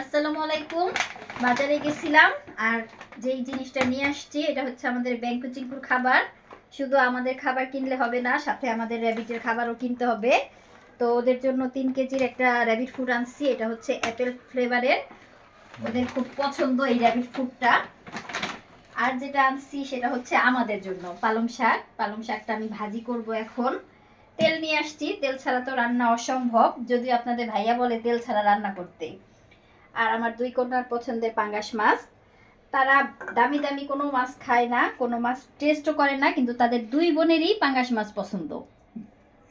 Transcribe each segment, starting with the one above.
আসসালামু আলাইকুম। বাজারে গেছিলাম আর যেই জিনিসটা নিয়ে আসছি, এটা হচ্ছে আমাদের ব্যাংকু খাবার। শুধু আমাদের খাবার কিনলে হবে না, সাথে আমাদের র্যাবিটের খাবারও কিনতে হবে। তো ওদের জন্য তিন কেজির একটা র্যাবিট ফুড আনছি, এটা হচ্ছে অ্যাপেল ফ্লেভারের। ওদের খুব পছন্দ এই র্যাবিট ফুডটা। আর যেটা আনছি, সেটা হচ্ছে আমাদের জন্য, পালং শাক। পালং শাকটা আমি ভাজি করব এখন। তেল নিয়ে আসছি, তেল ছাড়া তো রান্না অসম্ভব। যদিও আপনাদের ভাইয়া বলে তেল ছাড়া রান্না করতে। আর আমার দুই কন্যার পছন্দের পাঙ্গাস মাছ। তারা দামি দামি কোনো মাছ খায় না কোনো মাছ টেস্টও করে না কিন্তু তাদের দুই বোনেরই পাঙ্গাস মাছ পছন্দ।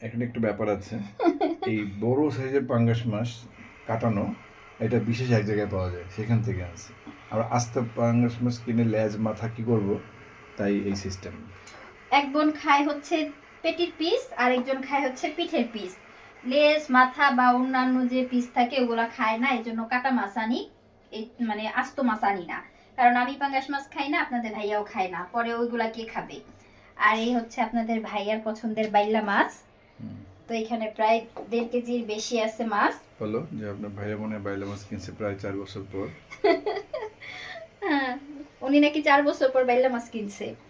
এখানে একটু ব্যাপার আছে। এই বড় সাইজের পাঙ্গাস মাছ কাটানো এটা বিশেষ এক জায়গায় পাওয়া যায় সেখান থেকে আনছি। আর আস্তে পাঙ্গাস মাছ কিনে লেজ মাথা কি করব? তাই এই সিস্টেম এক বোন খায় হচ্ছে পেটির পিস আর একজন খায় হচ্ছে পিঠের পিস। লেজ মাথা বা অন্যান্য যে পিস থাকে ওগুলা খায় না এই জন্য কাটা মাছ আনি এই মানে আস্ত মাছ আনি না। কারণ আমি পাঙ্গাস মাছ খাই না আপনাদের ভাইয়াও খায় না পরে ওইগুলা কে খাবে? আর এই হচ্ছে আপনাদের ভাইয়ার পছন্দের বাইলা মাছ। তো এখানে প্রায় দেড় কেজির বেশি আছে মাছ। বলো যে আপনার ভাইয়া মনে বাইলা মাছ কিনছে প্রায় চার বছর পর। হ্যাঁ, উনি নাকি চার বছর পর বাইলা মাছ কিনছে।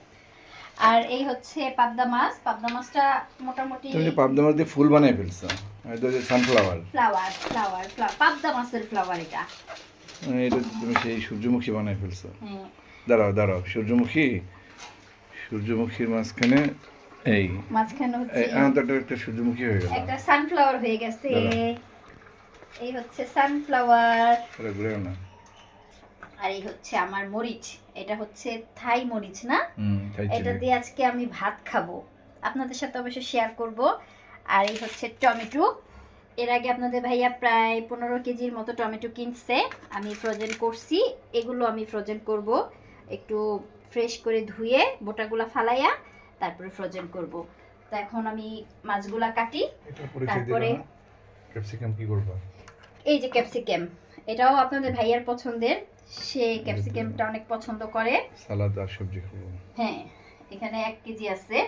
আর এই হচ্ছে পাবদা মাছ। পাবদা মাছটা মোটামুটি তুমি পাবদা মাছ দিয়ে ফুল বানিয়ে ফেলছো আর এটা হচ্ছে সানফ্লাওয়ার ফ্লাওয়ার ফ্লাওয়ার পাবদা মাছের ফ্লাওয়ার এটা। মানে এটা তুমি সেই সূর্যমুখী বানিয়ে ফেলছো। হ্যাঁ দাঁড়াও দাঁড়াও সূর্যমুখী সূর্যমুখীর মাঝখানে এই মাঝখানে হচ্ছে এই একটা সূর্যমুখী হয়ে গেল। একটা সানফ্লাওয়ার হয়ে গেছে। এই হচ্ছে সানফ্লাওয়ার ঘুরেও না। আর এই হচ্ছে আমার মরিচ। এটা হচ্ছে থাই মরিচ না? এটা দিয়ে আজকে আমি ভাত খাব। আপনাদের সাথে অবশ্যই শেয়ার করব। আর এই হচ্ছে টমেটো। এর আগে আপনাদের ভাইয়া প্রায় পনেরো কেজির মতো টমেটো কিনছে। আমি ফ্রোজেন করছি। এগুলো আমি ফ্রোজেন করব। একটু ফ্রেশ করে ধুয়ে বোটাগুলা ফালাইয়া তারপরে ফ্রোজেন করব। তো এখন আমি মাছগুলা কাটি। তারপরে ক্যাপসিকাম কি করবা? এই যে ক্যাপসিকাম। এটাও আপনাদের ভাইয়ার পছন্দের। সে ক্যাপসিকামটা অনেক পছন্দ করে। সালাদ আর সবজি খাব। হ্যাঁ এখানে এক কেজি আছে।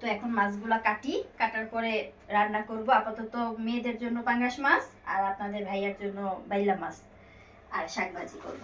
তো এখন মাছগুলা কাটি কাটার পরে রান্না করব। আপাতত মেয়েদের জন্য পাঙ্গাস মাছ আর আপনাদের ভাইয়ার জন্য বাইলা মাছ আর শাকভাজি করব।